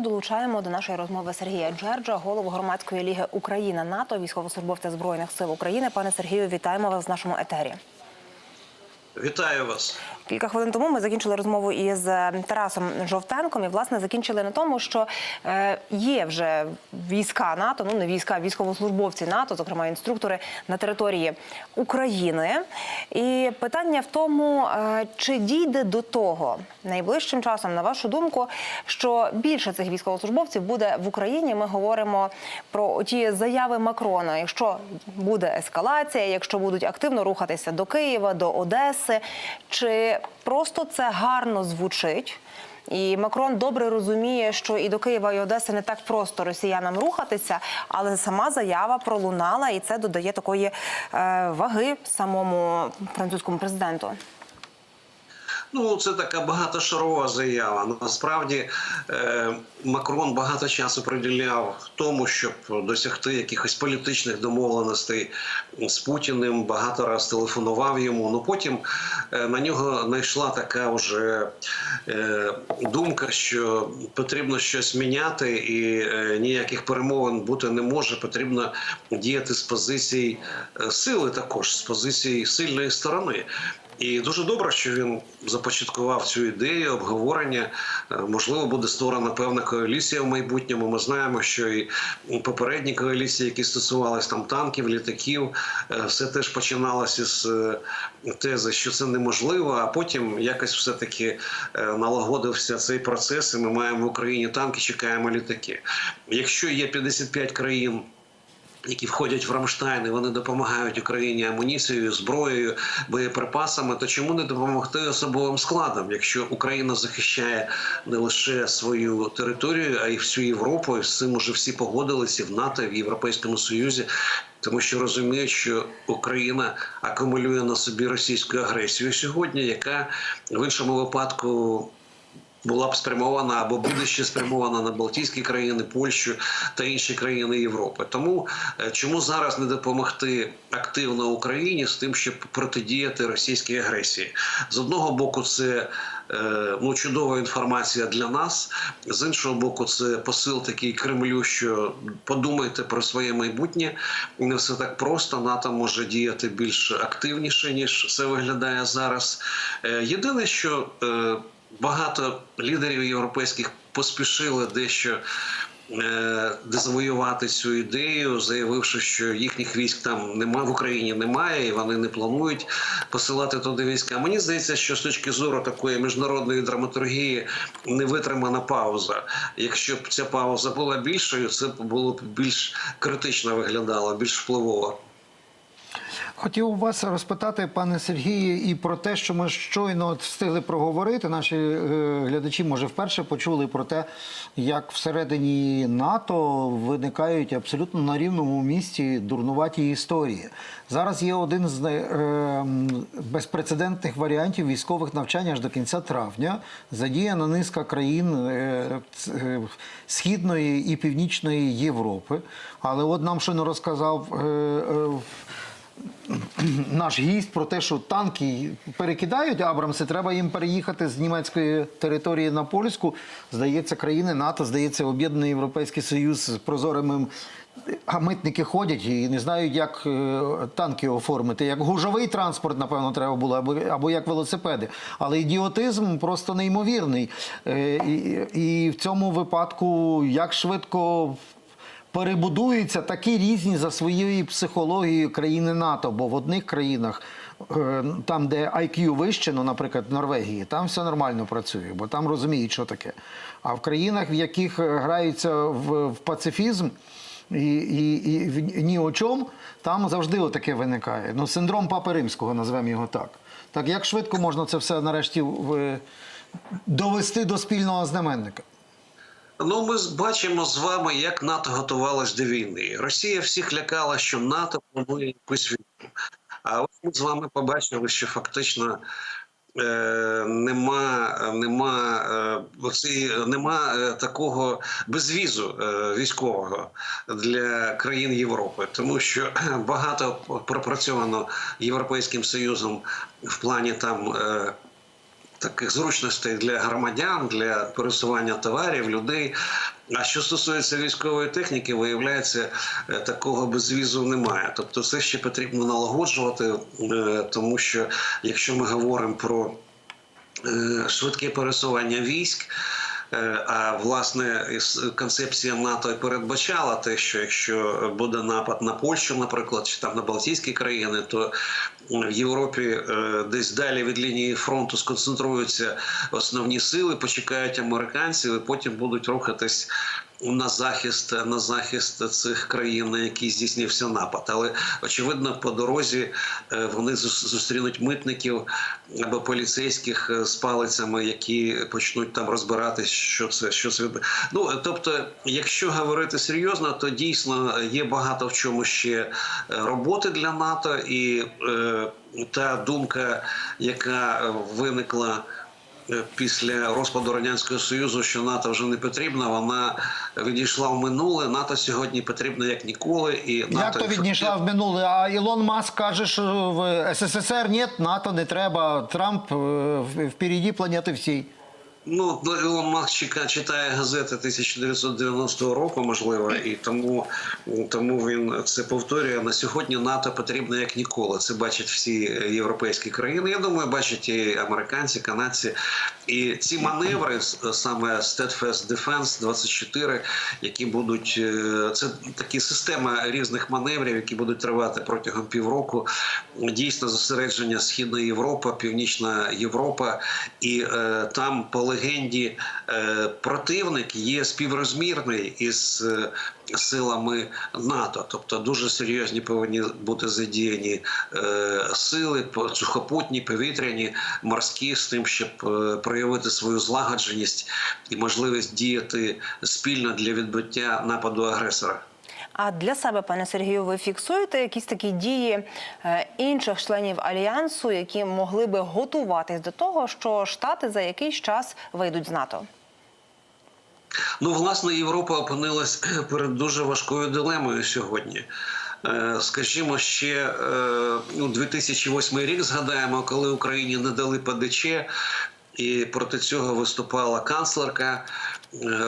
Долучаємо до нашої розмови Сергія Джерджа, голову громадської ліги Україна НАТО, військовослужбовця збройних сил України. Пане Сергію, вітаємо вас в нашому етері. Вітаю вас. Кілька хвилин тому ми закінчили розмову із е, Тарасом Жовтенком і власне закінчили на тому, що е, є вже війська НАТО, ну не війська, а військовослужбовці НАТО, зокрема інструктори на території України. І питання в тому, е, чи дійде до того найближчим часом, на вашу думку, що більше цих військовослужбовців буде в Україні. Ми говоримо про ті заяви Макрона. Якщо буде ескалація, якщо будуть активно рухатися до Києва, до Одеси, чи просто це гарно звучить? І Макрон добре розуміє, що і до Києва, і Одеси не так просто росіянам рухатися, але сама заява пролунала, і це додає такої е, ваги самому французькому президенту. Ну, це така багатошарова заява. Насправді е, Макрон багато часу приділяв тому, щоб досягти якихось політичних домовленостей з Путіним. Багато раз телефонував йому. Ну потім е, на нього знайшла така вже е, думка, що потрібно щось міняти, і ніяких перемовин бути не може. Потрібно діяти з позицій сили, також з позиції сильної сторони. І дуже добре, що він започаткував цю ідею обговорення. Е, Можливо, буде створена певна коаліція в майбутньому. Ми знаємо, що і попередні коаліції, які стосувалися там танків, літаків, е, все теж починалося з е, тези, що це неможливо. А потім якось все таки налагодився цей процес. І ми маємо в Україні танки, чекаємо літаки. Якщо є 55 країн які входять в Рамштайн, і вони допомагають Україні амуніцією, зброєю, боєприпасами. То чому не допомогти особовим складом, якщо Україна захищає не лише свою територію, а й всю Європу, і з цим уже всі погодилися в НАТО, в Європейському Союзі. Тому що розуміють, що Україна акумулює на собі російську агресію сьогодні, яка в іншому випадку була б спрямована або буде ще спрямована на Балтійські країни, Польщу та інші країни Європи. Тому е, чому зараз не допомогти активно Україні з тим, щоб протидіяти російській агресії? З одного боку, це е, ну чудова інформація для нас, з іншого боку, це посил такий Кремлю, що подумайте про своє майбутнє. Не все так просто. НАТО може діяти більш активніше ніж це виглядає зараз. Е, Єдине, що багато лідерів європейських поспішили дещо е, дезавоювати цю ідею, заявивши, що їхніх військ там немає в Україні, немає, і вони не планують посилати туди війська. Мені здається, що з точки зору такої міжнародної драматургії не витримана пауза. Якщо б ця пауза була більшою, це було б більш критично виглядало, більш впливово. Хотів вас розпитати, пане Сергію, і про те, що ми щойно встигли проговорити. Наші е, глядачі, може, вперше почули про те, як всередині НАТО виникають абсолютно на рівному місці дурнуваті історії. Зараз є один з е, безпрецедентних варіантів військових навчань аж до кінця травня. Задіяна низка країн е, Східної і Північної Європи. Але от нам щойно розказав. наш гість про те, що танки перекидають Абрамси, треба їм переїхати з німецької території на польську. Здається, країни НАТО, здається, Об'єднаний Європейський Союз з прозорими. А митники ходять і не знають, як е, танки оформити. Як гужовий транспорт, напевно, треба було, або, або як велосипеди. Але ідіотизм просто неймовірний. Е, і, і в цьому випадку як швидко перебудуються такі різні за своєю психологією країни НАТО, бо в одних країнах, е, там, де IQ вище, ну, наприклад, в Норвегії, там все нормально працює, бо там розуміють, що таке. А в країнах, в яких е, граються в, в пацифізм. І, і, і ні о чому, там завжди отаке виникає. Ну, синдром Папи Римського, назвемо його так. Так як швидко можна це все нарешті довести до спільного знаменника? Ну, ми бачимо з вами, як НАТО готувалась до війни. Росія всіх лякала, що НАТО планує якусь війну. А ось ми з вами побачили, що фактично. е, Нема, нема, е, оці, нема е, такого безвізу е, військового для країн Європи, тому що багато пропрацьовано Європейським Союзом в плані там е, таких зручностей для громадян, для пересування товарів, людей. А що стосується військової техніки, виявляється, е, такого безвізу немає. Тобто, це ще потрібно налагоджувати, е, тому що якщо ми говоримо про е, швидке пересування військ. А власне концепція НАТО і передбачала те, що якщо буде напад на Польщу, наприклад, чи там на Балтійські країни, то в Європі е, десь далі від лінії фронту сконцентруються основні сили, почекають американців, і потім будуть рухатись на захист на захист цих країн, на які здійснився напад. Але очевидно, по дорозі е, вони зус- зустрінуть митників або поліцейських е, з палицями, які почнуть там розбиратись, що це що це Ну тобто, якщо говорити серйозно, то дійсно є багато в чому ще роботи для НАТО, і та думка, яка е, виникла. е, Після розпаду радянського союзу, що НАТО вже не потрібна, вона відійшла в минуле. НАТО сьогодні потрібно як ніколи, і Як НАТО то відійшла в минуле? А Ілон Маск каже, що в СССР ні, НАТО не треба. Трамп е, впереді планети всій. Ну, Ілон Маск чека- читає газети 1990 року, можливо, і тому, тому він це повторює. На сьогодні НАТО потрібно як ніколи. Це бачать всі європейські країни. Я думаю, бачать і американці, канадці. І ці маневри, саме Steadfast Defense 24, які будуть е, це такі система різних маневрів, які будуть тривати протягом півроку. Дійсно, зосередження Східна Європа, Північна Європа, і е, там по легенді е, противник є співрозмірний із е, силами НАТО, тобто дуже серйозні повинні бути задіяні е, сили сухопутні, повітряні, морські з тим, щоб проявити свою злагодженість і можливість діяти спільно для відбиття нападу агресора. А для себе, пане Сергію, ви фіксуєте якісь такі дії е, інших членів альянсу, які могли би готуватись до того, що Штати за якийсь час вийдуть з НАТО? Ну, власне, Європа опинилась перед дуже важкою дилемою сьогодні. Е, Скажімо, ще е, ну, 2008 рік згадаємо, коли Україні не дали ПДЧ, і проти цього виступала канцлерка, е,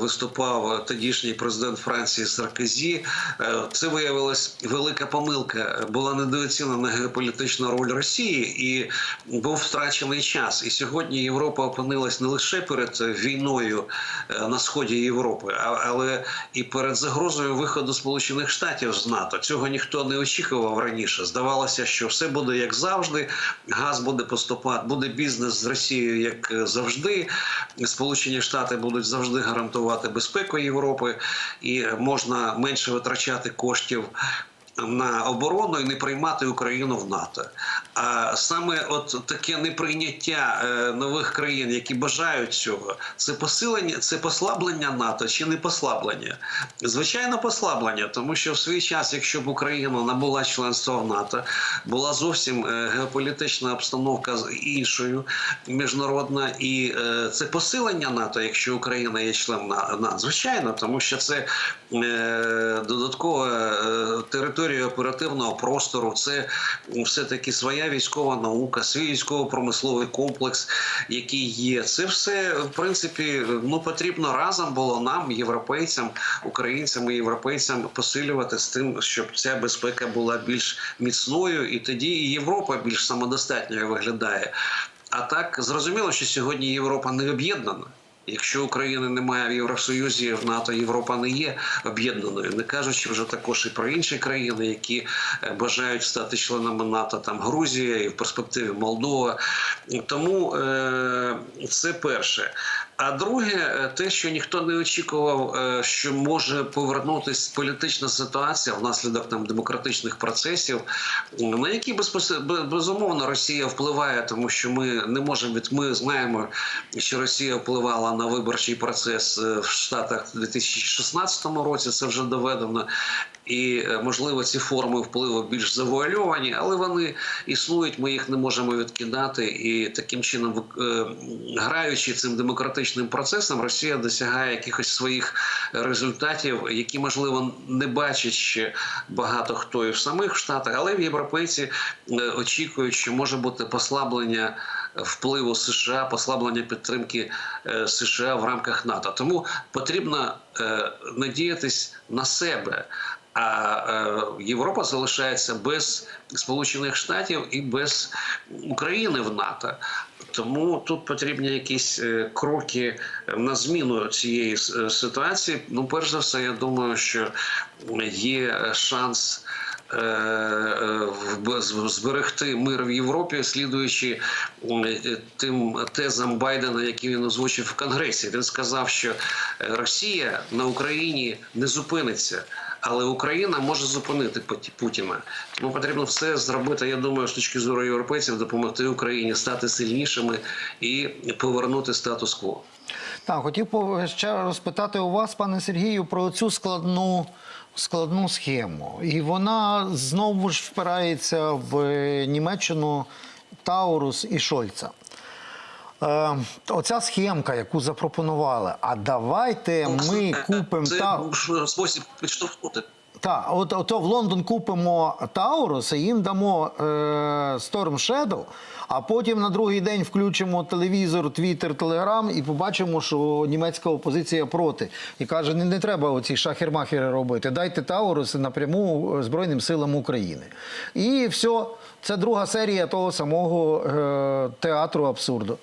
виступав тодішній президент Франції Саркозі. Е, Це виявилась велика помилка. Була недооцінена геополітична роль Росії і був втрачений час. І сьогодні Європа опинилась не лише перед війною е, на сході Європи, але і перед загрозою виходу Сполучених Штатів з НАТО. Цього ніхто не очікував раніше. Здавалося, що все буде як завжди. Газ буде поступати, буде бізнес з Росією, як е, завжди. Сполучені Штати будуть завжди гарантувати безпеку Європи, і можна менше витрачати коштів. На оборону і не приймати Україну в НАТО. А саме от таке неприйняття е, нових країн, які бажають цього, це посилення, це послаблення НАТО чи не послаблення? Звичайно, послаблення, тому що в свій час, якщо б Україна набула членства в НАТО, була зовсім е, геополітична обстановка з- іншою міжнародна, і е, це посилення НАТО, якщо Україна є членом НАТО. Звичайно, тому що це додаткова територія оперативного простору, це все таки своя військова наука, свій військово-промисловий комплекс, який є. Це все в принципі ну потрібно разом було нам, європейцям, українцям і європейцям, посилювати з тим, щоб ця безпека була більш міцною, і тоді і Європа більш самодостатньою виглядає. А так зрозуміло, що сьогодні Європа не об'єднана. Якщо України немає в Євросоюзі, в НАТО Європа не є об'єднаною, не кажучи вже також і про інші країни, які е, бажають стати членами НАТО, там Грузія і в перспективі Молдова. Тому е, це перше. А друге, е, те, що ніхто не очікував, е, що може повернутися політична ситуація внаслідок там демократичних процесів, на які безумовно Росія впливає, тому що ми не можемо від ми знаємо, що Росія впливала на виборчий процес е, в Штатах у 2016 році. Це вже доведено. І е, можливо ці форми впливу більш завуальовані, але вони існують. Ми їх не можемо відкидати. І таким чином, е, граючи цим демократичним процесом, Росія досягає якихось своїх результатів, які можливо не бачить ще багато хто і в самих штатах, але в європейці е, очікують, що може бути послаблення впливу США, послаблення підтримки США в рамках НАТО. Тому потрібно надіятись на себе. А е, Європа залишається без Сполучених Штатів і без України в НАТО. Тому тут потрібні якісь е, кроки на зміну цієї ситуації. Ну, перш за все, я думаю, що є шанс. е, е, Зберегти мир в Європі, слідуючи е, тим тезам Байдена, які він озвучив в Конгресі. Він сказав, що е, Росія на Україні не зупиниться, але Україна може зупинити Пут- Путіна. Тому потрібно все зробити. Я думаю, з точки зору європейців, допомогти Україні стати сильнішими і повернути статус-кво. Так, хотів ще розпитати у вас, пане Сергію, про цю складну, складну схему. І вона знову ж впирається в Німеччину Таурус і Шольца. Е, оця схемка, яку запропонували, а давайте ми купимо це та... спосіб підштовхнути. Так, от ото в Лондон купимо Таурус і їм дамо е, Storm Shadow, а потім на другий день включимо телевізор, Твіттер, Телеграм і побачимо, що німецька опозиція проти. І каже: не, не треба оці шахер-махери робити. Дайте Таурус напряму е, Збройним силам України. І все, це друга серія того самого е, театру абсурду.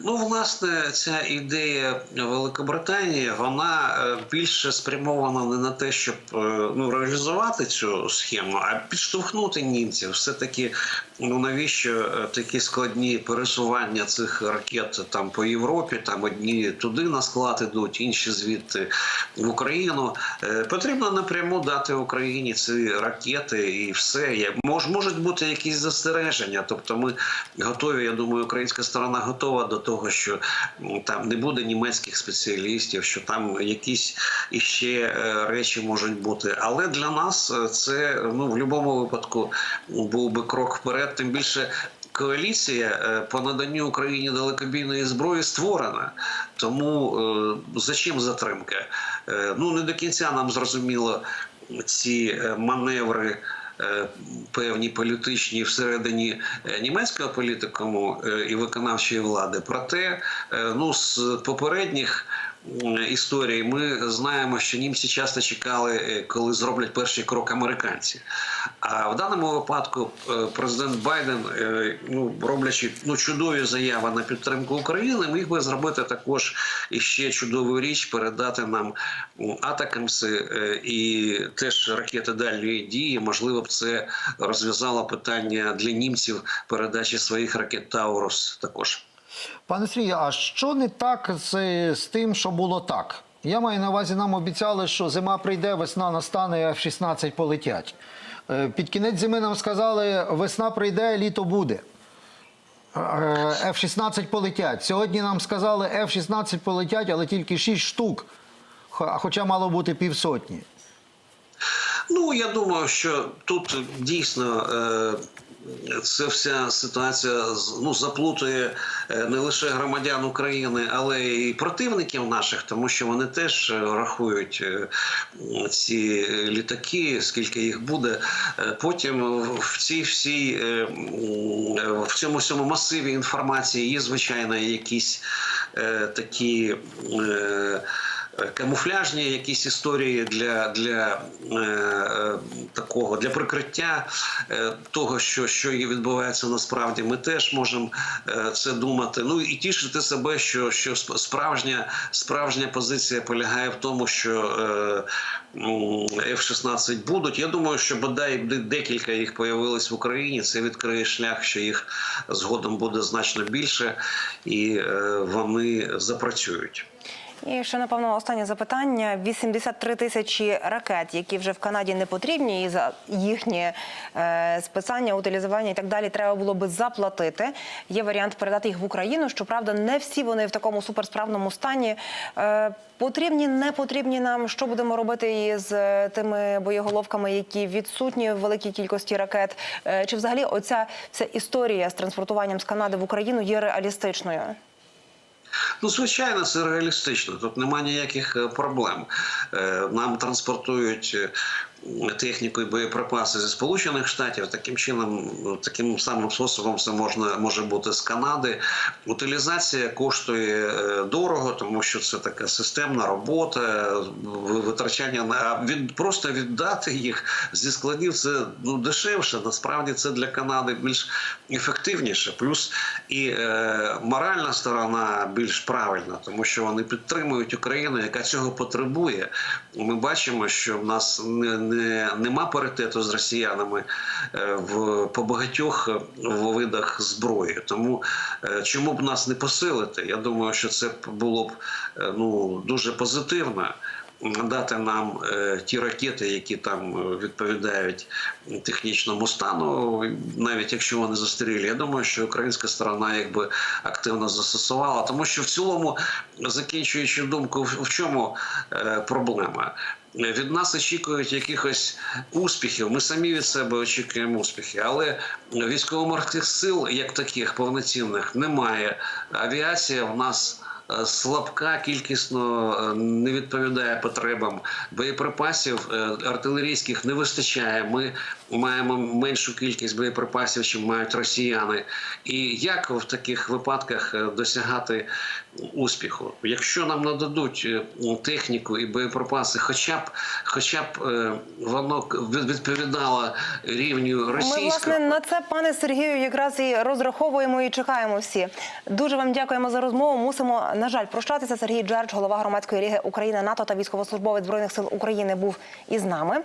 Ну, власне, ця ідея Великобританії вона е, більше спрямована не на те, щоб е, ну реалізувати цю схему, а підштовхнути німців. Все таки, ну навіщо е, такі складні пересування цих ракет там по Європі? Там одні туди на склад ідуть, інші звідти в Україну. Потрібно напряму дати Україні ці ракети і все. Мож, можуть бути якісь застереження. Тобто, ми готові. Я думаю, українська сторона готова до того, що там не буде німецьких спеціалістів, що там якісь іще е, речі можуть бути. Але для нас е, це ну в будь-якому випадку був би крок вперед. Тим більше. Коаліція е, по наданню Україні далекобійної зброї створена. Тому е, зачем затримка? Е, Ну не до кінця нам зрозуміло ці маневри. Е, Певні політичні всередині е, німецького політикуму е, і виконавчої влади. Проте, ну з попередніх м, історій ми знаємо, що німці часто чекали, е, коли зроблять перший крок американці. А в даному випадку е, президент Байден, е, ну роблячи ну чудові заяви на підтримку України, міг би зробити також іще чудову річ, передати нам атакамси і теж ракети дальньої дії. Можливо, б це розв'язало питання для німців передачі своїх ракет Таурус також. Пане Сергію, а що не так з, з тим, що було так? Я маю на увазі, нам обіцяли, що зима прийде, весна настане, і F-16 полетять. Е, Під кінець зими нам сказали, весна прийде, літо буде. Е, F-16 полетять. Сьогодні нам сказали, F-16 полетять, але тільки 6 штук. Хоча мало бути півсотні. Ну я думаю, що тут дійсно. Е... Це вся ситуація ну, заплутує е, не лише громадян України, але й противників наших, тому що вони теж рахують е, ці літаки, скільки їх буде. Е, Потім в цій всій в цьому всьому масиві інформації є звичайно якісь такі. Камуфляжні якісь історії для, для е, е, такого для прикриття е, того, що, що відбувається насправді. Ми теж можемо е, це думати. Ну і тішити себе, що, що справжня, справжня позиція полягає в тому, що е, м, F-16 будуть. Я думаю, що бодай де- декілька їх появилось в Україні. Це відкриє шлях, що їх згодом буде значно більше, і е, вони запрацюють. І ще напевно останнє запитання: 83 тисячі ракет, які вже в Канаді не потрібні, і за їхнє е, списання, утилізування і так далі, треба було би заплатити. Є варіант передати їх в Україну. Щоправда, не всі вони в такому суперсправному стані. Е, потрібні, не потрібні нам. Що будемо робити із е, тими боєголовками, які відсутні в великій кількості ракет? Е, чи взагалі оця вся історія з транспортуванням з Канади в Україну є реалістичною? Ну, звичайно, це реалістично. Тут немає ніяких е, проблем. Е, Нам транспортують техніку і боєприпаси зі Сполучених Штатів. Таким чином, ну, таким самим способом це можна може бути з Канади. Утилізація коштує е, дорого, тому що це така системна робота, витрачання на від просто віддати їх зі складів. Це ну дешевше. Насправді це для Канади більш ефективніше. Плюс і е, моральна сторона більш правильна, тому що вони підтримують Україну, яка цього потребує. Ми бачимо, що в нас не, не нема паритету з росіянами е, в по багатьох е, видах зброї. Тому е, чому б нас не посилити? Я думаю, що це було б ну дуже позитивно. Дати нам е, ті ракети, які там відповідають технічному стану, навіть якщо вони застарілі. Я думаю, що українська сторона їх би активно застосувала, тому що в цілому, закінчуючи думку, в в чому е, проблема? Від нас очікують якихось успіхів. Ми самі від себе очікуємо успіхи, але військово-морських сил, як таких повноцінних, немає. Авіація в нас е, слабка, кількісно е, не відповідає потребам. Боєприпасів е, артилерійських не вистачає. Ми маємо меншу кількість боєприпасів, ніж мають росіяни. І як в таких випадках е, досягати успіху? Якщо нам нададуть е, техніку і боєприпаси, хоча б, хоча б е, воно від- відповідало рівню Ми власне на це, пане Сергію, якраз і розраховуємо і чекаємо всі. Дуже вам дякуємо за розмову. Мусимо на жаль прощатися. Сергій Джерч, голова громадської ліги України, НАТО та військовослужбовець збройних сил України, був із нами.